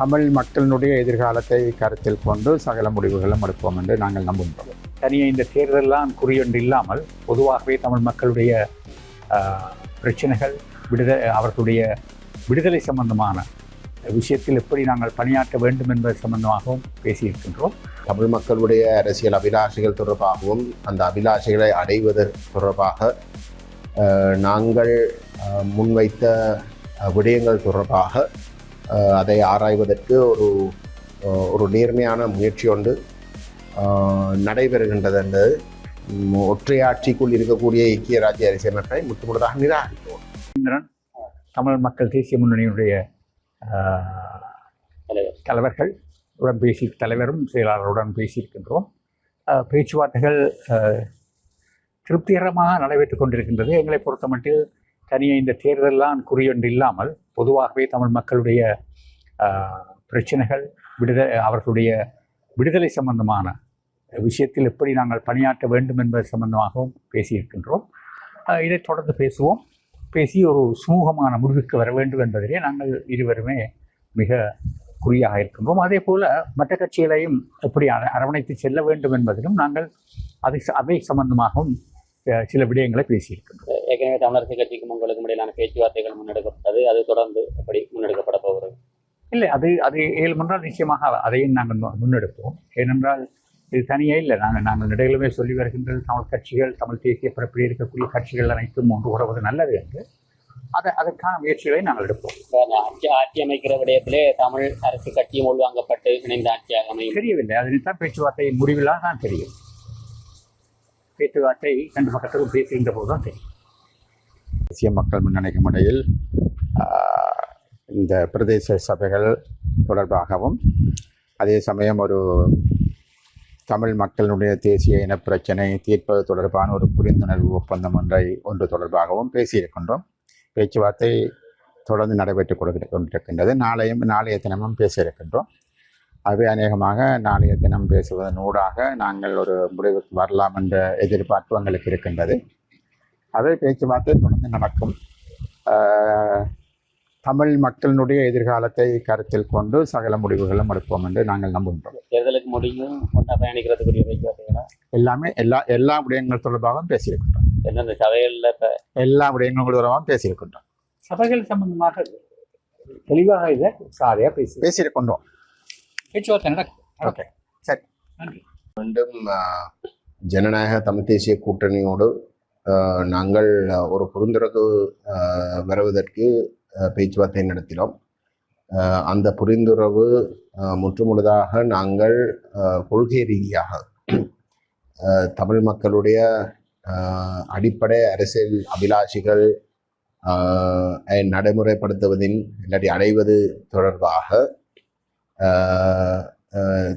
தமிழ் மக்களினுடைய எதிர்காலத்தை கருத்தில் கொண்டு சகல முடிவுகளும் எடுப்போம் என்று நாங்கள் நம்புகின்றோம். தனியே இந்த தேர்தலெல்லாம் குறியொன்று இல்லாமல் பொதுவாகவே தமிழ் மக்களுடைய பிரச்சனைகள் விடுதலை அவர்களுடைய விடுதலை சம்பந்தமான விஷயத்தில் எப்படி நாங்கள் பணியாற்ற வேண்டும் என்பது சம்பந்தமாகவும் பேசியிருக்கின்றோம். தமிழ் மக்களுடைய அரசியல் அபிலாஷைகள் தொடர்பாகவும் அந்த அபிலாஷைகளை அடைவது தொடர்பாக நாங்கள் முன்வைத்த விடயங்கள் தொடர்பாக அதை ஆராய்வதற்கு ஒரு ஒரு நேர்மையான முயற்சி ஒன்று நடைபெறுகின்றது என்பது ஒற்றையாட்சிக்குள் இருக்கக்கூடிய ஐக்கிய ராஜ்ய அரசியலமைப்பை முற்றுமுழுதாக நிராகரிக்கிறோம் தமிழ் மக்கள் தேசிய முன்னணியினுடைய தலைவர்கள் உடன் பேசி தலைவரும் செயலாளருடன் பேசியிருக்கின்றோம். பேச்சுவார்த்தைகள் திருப்திகரமாக நடைபெற்றுக் கொண்டிருக்கின்றது. எங்களை பொறுத்தமட்டில் தனியே இந்த தேர்தலெல்லாம் குறியொன்று இல்லாமல் பொதுவாகவே தமிழ் மக்களுடைய பிரச்சனைகள் விடுதலை அவர்களுடைய விடுதலை சம்பந்தமான விஷயத்தில் எப்படி நாங்கள் பணியாற்ற வேண்டும் என்பது சம்பந்தமாகவும் பேசியிருக்கின்றோம். இதை இதைத் தொடர்ந்து பேசுவோம். பேசி ஒரு சுமூகமான முடிவுக்கு வர வேண்டும் என்பதிலே நாங்கள் இருவருமே மிக குறியாக இருக்கின்றோம். அதே போல் மற்ற கட்சிகளையும் எப்படி அரவணைத்து செல்ல வேண்டும் என்பதிலும் நாங்கள் அதை ச- அதை சம்பந்தமாகவும் சில விடயங்களை பேசியிருக்கின்றோம். ஏற்கனவே தமிழரசு கட்சிக்கும் உங்களுக்கும் இடையிலான பேச்சுவார்த்தைகள் முன்னெடுக்கப்பட்டது. அது தொடர்ந்து எப்படி முன்னெடுக்கப்பட போகிறது? இல்லை அது அது இயல்பென்றால் நிச்சயமாக அதையும் நாங்கள் முன்னெடுப்போம். ஏனென்றால் இது தனியே இல்லை. நாங்கள் நாங்கள் இடையிலுமே சொல்லி வருகின்றது தமிழ் கட்சிகள் தமிழ் தேசிய பரப்பில் இருக்கக்கூடிய கட்சிகள் அனைத்தும் ஒன்று கூடுவது நல்லது என்று அதை அதற்கான முயற்சிகளை நாங்கள் எடுப்போம். ஆட்சி ஆட்சி அமைக்கிற விடயத்திலே தமிழ் அரசு கட்சியும் உள்வாங்கப்பட்டு இணைந்த ஆட்சியாக அமையும். தெரியவில்லை. அதுதான் பேச்சுவார்த்தை முடிவிலாக தான் தெரியும். பேச்சுவார்த்தை ரெண்டு பக்கத்துக்கும் பேசுகின்ற போது தான் தெரியும். தேசிய மக்கள் முன்னணிக்கும் இடையில் இந்த பிரதேச சபைகள் தொடர்பாகவும் அதே சமயம் ஒரு தமிழ் மக்களுடைய தேசிய இன பிரச்சனை தீர்ப்பது தொடர்பான ஒரு புரிந்துணர்வு ஒப்பந்தம் ஒன்றை ஒன்று தொடர்பாகவும் பேசியிருக்கின்றோம். பேச்சுவார்த்தை தொடர்ந்து நடைபெற்றுக் கொடுக்க கொண்டிருக்கின்றது. நாளையும் நாளைய தினமும் பேசியிருக்கின்றோம். அது அநேகமாக நாளைய தினம் பேசுவதன் ஊடாக நாங்கள் ஒரு முடிவுக்கு வரலாம் என்ற எதிர்பார்ப்பு எங்களுக்கு இருக்கின்றது. அதே பேச்சுவார்த்தை தொடர்ந்து நடக்கும். தமிழ் மக்களினுடைய எதிர்காலத்தை கருத்தில் கொண்டு சகல முடிவுகளும் எடுப்போம் என்று நாங்கள் நம்புகின்றோம். தேர்தலுக்கு முடியும் ஒன்றா பயணிக்கிறதுக்குரிய எல்லாமே எல்லா எல்லா விடயங்கள் தொடர்பாகவும் பேசியிருக்கின்றோம். எந்தெந்த சபைகளில் இப்போ? எல்லா விடயங்கள் தொடர்பாகவும் பேசியிருக்கின்றோம். சபைகள் சம்பந்தமாக தெளிவாக இதை சாரியாக பேசி பேசியிருக்கின்றோம். பேச்சுவார்த்தை நடக்கும். ஓகே சரி. நன்றி. மீண்டும் ஜனநாயக தமிழ் தேசிய கூட்டணியோடு நாங்கள் ஒரு புரிந்துணர்வு அஹ், வருவதற்கு பேச்சுவார்த்தை நடத்தினோம். அந்த புரிந்துறவு முற்றுமுழுதாக நாங்கள் கொள்கை ரீதியாக தமிழ் மக்களுடைய அடிப்படை அரசியல் அபிலாஷிகள் நடைமுறைப்படுத்துவதின் இல்லாட்டி அடைவது தொடர்பாக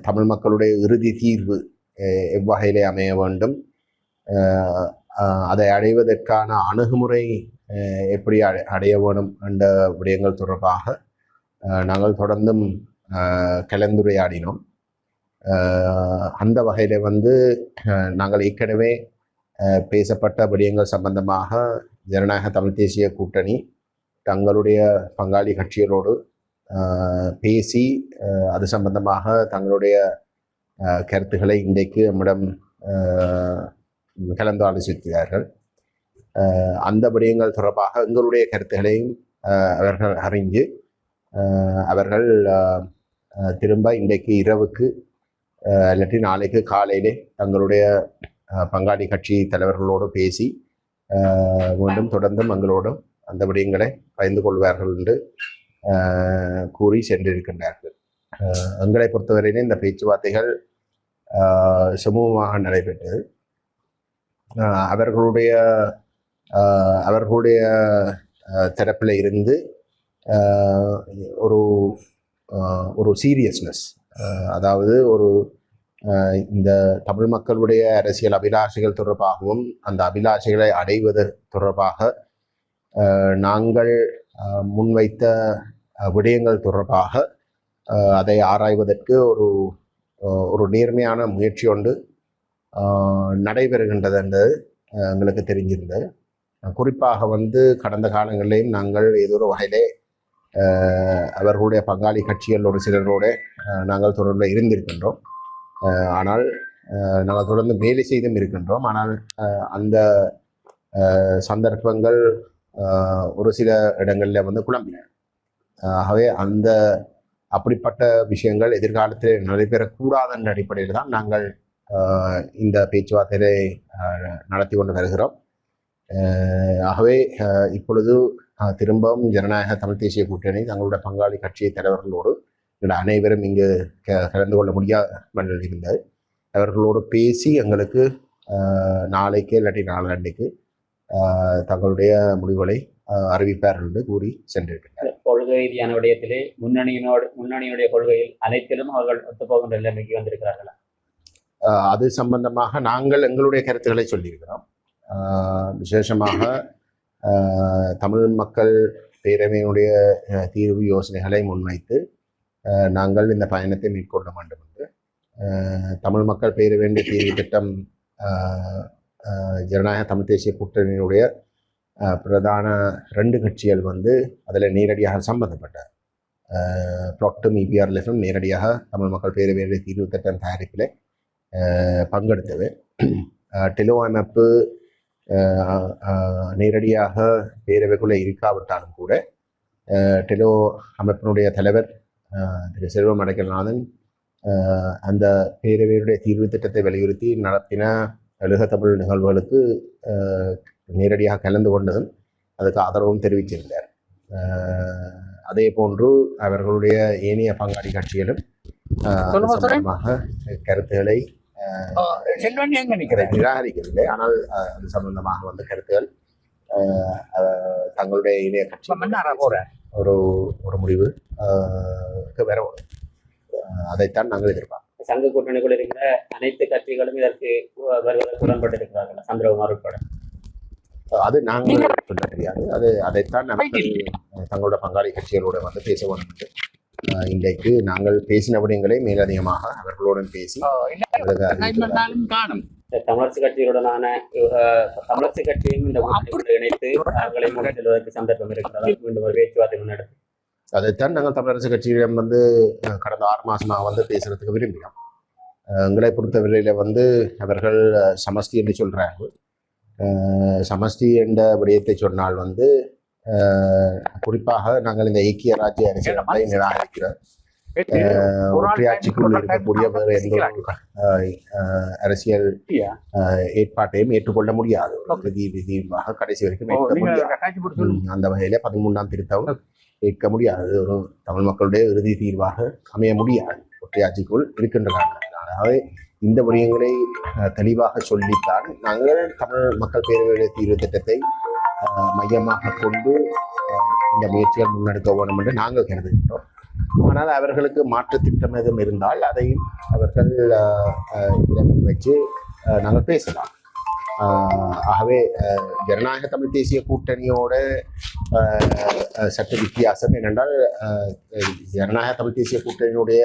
தமிழ் மக்களுடைய இறுதி தீர்வு எவ்வகையிலே அமைய வேண்டும். அதை அடைவதற்கான அணுகுமுறை எப்படி அடை- அடைய வேணும் என்ற விடயங்கள் தொடர்பாக நாங்கள் தொடர்ந்தும் கலந்துரையாடினோம். அந்த வகையில் வந்து நாங்கள் ஏற்கனவே பேசப்பட்ட விடயங்கள் சம்பந்தமாக ஜனநாயக தமிழ் தேசிய கூட்டணி தங்களுடைய பங்காளி கட்சிகளோடு பேசி அது சம்பந்தமாக தங்களுடைய கருத்துக்களை இன்றைக்கு நம்மிடம் கலந்து ஆலோசிக்கிறார்கள் அந்த விடயங்கள் தொடர்பாக எங்களுடைய கருத்துக்களையும் அவர்கள் அறிஞ்சு அவர்கள் திரும்ப இன்றைக்கு இரவுக்கு இல்லாட்டி நாளைக்கு காலையிலே தங்களுடைய பங்காளி கட்சி தலைவர்களோடு பேசி மீண்டும் தொடர்ந்தும் எங்களோடும் அந்த விடயங்களை பயந்து கொள்வார்கள் என்று கூறி சென்றிருக்கின்றார்கள். எங்களை பொறுத்தவரையிலே இந்த பேச்சுவார்த்தைகள் சுமூகமாக நடைபெற்றது. அவர்களுடைய அவர்களுடைய தரப்பில் இருந்து ஒரு ஒரு சீரியஸ்னஸ் அதாவது ஒரு இந்த தமிழ் மக்களுடைய அரசியல் அபிலாஷைகள் தொடர்பாகவும் அந்த அபிலாஷைகளை அடைவது தொடர்பாக நாங்கள் முன்வைத்த விடயங்கள் தொடர்பாக அதை ஆராய்வதற்கு ஒரு ஒரு நேர்மையான முயற்சி ஒன்று நடைபெறுகின்றது என்று எங்களுக்கு தெரிஞ்சிருந்தது. குறிப்பாக வந்து கடந்த காலங்களிலேயும் நாங்கள் ஏதோ ஒரு வகையிலே அவர்களுடைய பங்காளி கட்சிகள் ஒரு சிலரோடு நாங்கள் தொடர்பில் இருந்திருக்கின்றோம். ஆனால் நாங்கள் தொடர்ந்து வேலை செய்தும் இருக்கின்றோம். ஆனால் அந்த சந்தர்ப்பங்கள் ஒரு சில இடங்களில் வந்து குழம்பின. ஆகவே அந்த அப்படிப்பட்ட விஷயங்கள் எதிர்காலத்தில் நடைபெறக்கூடாது என்ற அடிப்படையில் தான் நாங்கள் இந்த பேச்சுவார்த்தையை நடத்தி கொண்டு வருகிறோம். ஆகவே இப்பொழுது திரும்பவும் ஜனநாயக தமிழ் தேசிய கூட்டணி தங்களுடைய பங்காளி கட்சி தலைவர்களோடு அனைவரும் இங்கு கலந்து கொள்ள முடியாமல் இருந்தது அவர்களோடு பேசி எங்களுக்கு நாளைக்கு இல்லாட்டி நாளன்னைக்கு அஹ், தங்களுடைய முடிவுகளை அறிவிப்பார்கள் என்று கூறி சென்றிருக்கிறார் கொள்கை ரீதியான விடயத்திலே முன்னணியினோடு முன்னணியினுடைய கொள்கையில் அனைத்திலும் அவர்கள் ஒத்துப்போகின்ற நிலைமைக்கு வந்திருக்கிறார்களா? அது சம்பந்தமாக நாங்கள் எங்களுடைய கருத்துக்களை சொல்லியிருக்கிறோம். விசேஷமாக தமிழ் மக்கள் பேரவையினுடைய தீர்வு யோசனைகளை முன்வைத்து நாங்கள் இந்த பயணத்தை மேற்கொள்ள வேண்டும் என்று தமிழ் மக்கள் பேரவையினுடைய தீர்வு திட்டம் ஜனநாயக தமிழ் தேசிய கூட்டணியினுடைய பிரதான ரெண்டு கட்சிகள் வந்து அதில் நேரடியாக சம்பந்தப்பட்ட இபிஆர் லெஃபும் நேரடியாக தமிழ் மக்கள் பேரவையுடைய தீர்வு திட்டம் தயாரிப்பில் பங்கெடுத்தது. டெலோ அமைப்பு நேரடியாக பேரவைக்குள்ளே இருக்காவிட்டாலும் கூட டெலோ அமைப்பினுடைய தலைவர் திரு செல்வம் அடைக்கல்நாதன் அந்த பேரவையுடைய தீர்வு திட்டத்தை வலியுறுத்தி நடத்தின எழுக தமிழ் நிகழ்வுகளுக்கு நேரடியாக கலந்து கொண்டதும் அதுக்கு ஆதரவும் தெரிவிச்சிருந்தார் அஹ், அதே போன்று அவர்களுடைய ஏனைய பங்காளி கட்சிகளும் கருத்துக்களை செல்வன் எங்க நிக்கிறேன் நிராகரிக்கவில்லை. ஆனால் அது சம்பந்தமாக வந்த கருத்துகள் தங்களுடைய இணைய கட்சி போறேன் ஒரு ஒரு முடிவு. அஹ், அதைத்தான் நாங்கள் எதிர்பார்க்கிறோம். சங்க கூட்டணிக்குள் இருக்கிற அனைத்து கட்சிகளும் இதற்கு வருவதற்கு உடன்பட்டிருக்கிறார்கள்? சந்திரகுமார் உட்பட. அது நாங்கள் சொல்ல தெரியாது. அது அதைத்தான் அஹ், தங்களோட பங்காளி கட்சிகளோட வந்து பேச வேண்டும் இன்றைக்கு நாங்கள் பேசின விடயங்களை மேலதிகமாக அவர்களுடன் பேசி தமிழரசு கட்சியுடனான தமிழரசு கட்சியும் இந்த இணைத்து அவர்களை முன்னெடுத்து செல்வதற்கு சந்தர்ப்பம் இருக்கிறதா. மீண்டும் ஒரு பேச்சுவார்த்தை முன்னெடுத்து அதைத்தான் நாங்கள் தமிழரசு கட்சியிடம் வந்து கடந்த ஆறு மாசமாக வந்து பேசுறதுக்கு விரும்பினோம். எங்களை பொறுத்தவரையில வந்து அவர்கள் சமஷ்டி என்று சொல்றாங்க சமஷ்டி என்ற விடயத்தை சொன்னால் வந்து குறிப்பாக நாங்கள் இந்த ஐக்கிய ராஜ்ய அரசியலமைப்பை நிராகரிக்கிறோம் ஒற்றையாட்சிக்குள் இருக்கக்கூடிய வேறு எந்த அரசியல் ஏற்பாட்டையும் ஏற்றுக்கொள்ள முடியாது. விதி விதிவாக கடைசி வரைக்கும் ஏற்க முடியாது. ம், அந்த வகையில பதிமூன்றாம் திருத்தம் ஏற்க முடியாது. ஒரு தமிழ் மக்களுடைய இறுதி தீர்வாக அமைய முடியாது. ஒற்றையாட்சிக்குள் இருக்கின்ற காரணத்தினால் ஆகவே இந்த விடயங்களை தெளிவாக சொல்லித்தான் நாங்கள் தமிழ் மக்கள் பேரவையுடைய தீர்வு திட்டத்தை மையமாக கொண்டு இந்த முயற்சிகள் முன்னெடுக்க வேண்டும் என்று நாங்கள் கருதுகின்றோம். ஆனால் அவர்களுக்கு மாற்று திட்டம் எதுவும் இருந்தால் அதையும் அவர்கள் அஹ், வச்சு இதில் நாங்கள் பேசலாம். ஆகவே ஜனநாயக தமிழ் தேசிய கூட்டணியோட சற்று வித்தியாசம் என்னென்றால் ஜனநாயக தமிழ் தேசிய கூட்டணியினுடைய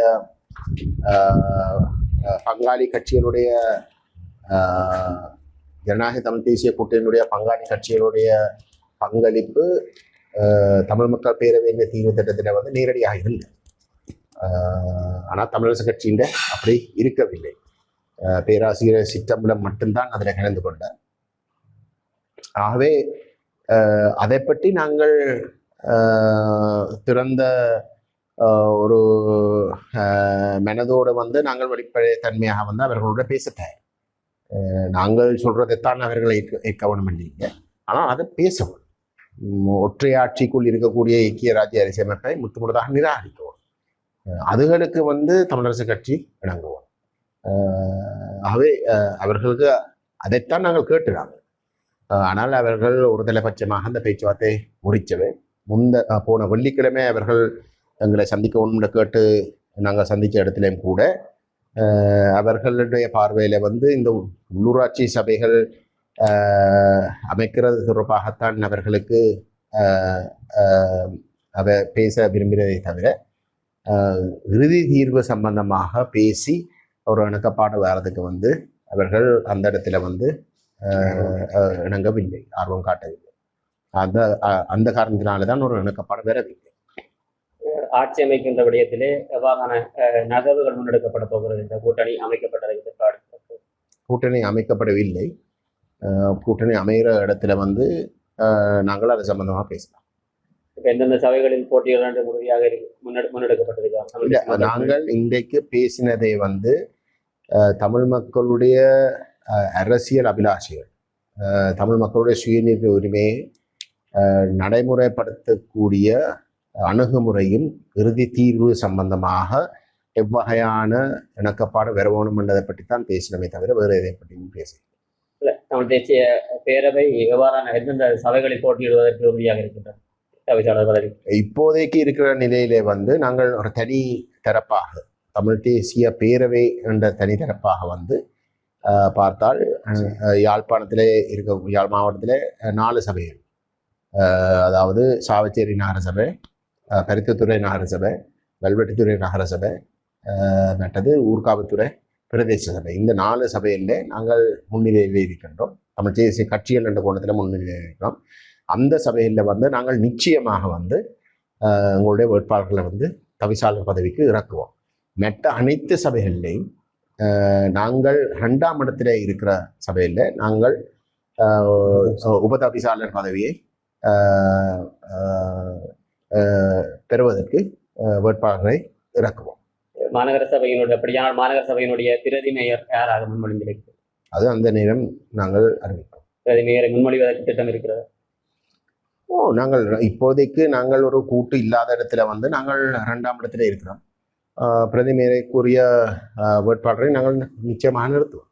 பங்காளி கட்சிகளுடைய ஜனநாயக தமிழ் தேசிய கூட்டணியினுடைய பங்காளி கட்சிகளுடைய பங்களிப்பு தமிழ் மக்கள் பேரவையின் தீர்வு திட்டத்தில் வந்து நேரடியாக இருந்தது ஆனால் தமிழரசு கட்சியின் அப்படி இருக்கவில்லை. பேராசிரியர் சிற்றம்பலம் மட்டும்தான் அதில் கலந்து கொண்டார். ஆகவே அதை பற்றி நாங்கள் திறந்த ஒரு மனதோடு வந்து நாங்கள் வெளிப்படை தன்மையாக வந்து அவர்களோட பேசத்தேன் நாங்கள் சொல்றதைத்தான் அவர்களை கவனம் ஏற்க இல்லைங்க ஆனால் அதை பேசவும். ஒற்றையாட்சிக்குள் இருக்கக்கூடிய ஐக்கிய ராஜ்ய அரசியமைப்பை முற்றுமுழுதாக நிராகரிக்கவும். அதுகளுக்கு வந்து தமிழரசு கட்சி இணங்குவோம் ஆகவே அவர்களுக்கு அதைத்தான் நாங்கள் கேட்டுறாங்க. ஆனால் அவர்கள் ஒரு தலைபட்சமாக அந்த பேச்சுவார்த்தை முறிச்சவை முந்த போன வெள்ளிக்கிழமை அவர்கள் எங்களை சந்திக்கணும்னு கேட்டு நாங்கள் சந்தித்த இடத்துலையும் கூட அவர்களுடைய பார்வையில் வந்து இந்த உள்ளூராட்சி சபைகள் அமைக்கிறது தொடர்பாகத்தான் அவர்களுக்கு அஹ், அவ பேச விரும்பினதை தவிர இறுதி தீர்வு சம்பந்தமாக பேசி ஒரு இணக்கப்பாடு வர்றதுக்கு வந்து அவர்கள் அந்த இடத்துல வந்து இணங்கவில்லை ஆர்வம் காட்டவில்லை. அந்த அந்த காரணத்தினால தான் ஒரு இணக்கப்பாடு வரவில்லை. ஆட்சி அமைக்கின்ற விடயத்திலே எவ்வாறான நகர்வுகள் முன்னெடுக்கப்பட போகிறது? இந்த கூட்டணி அமைக்கப்பட்டதற்கு பிற்பாடு கூட்டணி அமைக்கப்படவில்லை. கூட்டணி அமைகிற இடத்துல வந்து நாங்கள் அது சம்பந்தமாக பேசலாம். இப்ப எந்தெந்த சபைகளில் போட்டியிடலாம் என்று உறுதியாக இருக்கு- முன்னெடு இல்லை முன்னெடுக்கப்பட்டிருக்கிறார் நாங்கள் இன்றைக்கு பேசினதை வந்து தமிழ் மக்களுடைய அரசியல் அபிலாஷைகள் தமிழ் மக்களுடைய சுயநிர்ணய உரிமையை நடைமுறைப்படுத்தக்கூடிய அணுகுமுறையும் இறுதி தீர்வு சம்பந்தமாக எவ்வகையான இணக்கப்பாடு வர வேணும் என்றதை பற்றி தான் பேசினமே தவிர வேறு எதை பற்றியும் பேச இல்ல தமிழ் தேசிய பேரவை எவ்வாறான எந்தெந்த சபைகளில் போட்டியிடுவதற்கு உறுதியாக பதவி இப்போதைக்கு இருக்கிற நிலையிலே வந்து நாங்கள் ஒரு தனி தரப்பாக தமிழ் தேசிய பேரவை என்ற தனி தரப்பாக வந்து பார்த்தால் யாழ்ப்பாணத்திலே இருக்க யாழ் மாவட்டத்திலே நாலு சபைகள். அதாவது சாவச்சேரி நகரசபை அஹ், பருத்தித்துறை நகரசபை வெல்வெட்டுத்துறை நகரசபை மற்றது ஊர்காவத்துறை பிரதேச சபை. இந்த நாலு சபையில் நாங்கள் முன்னிலையில் இருக்கின்றோம் தமிழ் தேசிய கட்சிகள் என்ற கோணத்தில் முன்னிலையில் இருக்கிறோம் அந்த சபையில் வந்து நாங்கள் நிச்சயமாக வந்து உங்களுடைய வேட்பாளர்களை வந்து தவிசாளர் பதவிக்கு இறக்குவோம். மற்ற அனைத்து சபைகள்லையும் நாங்கள் ரெண்டாம் இடத்துல இருக்கிற சபையில் நாங்கள் உப உபதவிசாளர் பதவியை பெறுவதற்கு வேட்பாளரை இறக்குவோம். மாநகர சபையினுடைய அப்படியானால் மாநகர சபையினுடைய பிரதி மேயர் யாராக முன்மொழிந்திருக்கிறது? அது அந்த நேரம் நாங்கள் அறிவிப்போம். பிரதி மேயரை முன்மொழிவதற்கு திட்டம் இருக்கிறது? ஓ நாங்கள் இப்போதைக்கு நாங்கள் ஒரு கூட்டு இல்லாத இடத்துல வந்து நாங்கள் ரெண்டாம் இடத்துல இருக்கிறோம். ஆஹ் பிரதிமேரைக்குரிய ஆஹ் வேட்பாளரை நாங்கள் நிச்சயமாக நிறுத்துவோம்.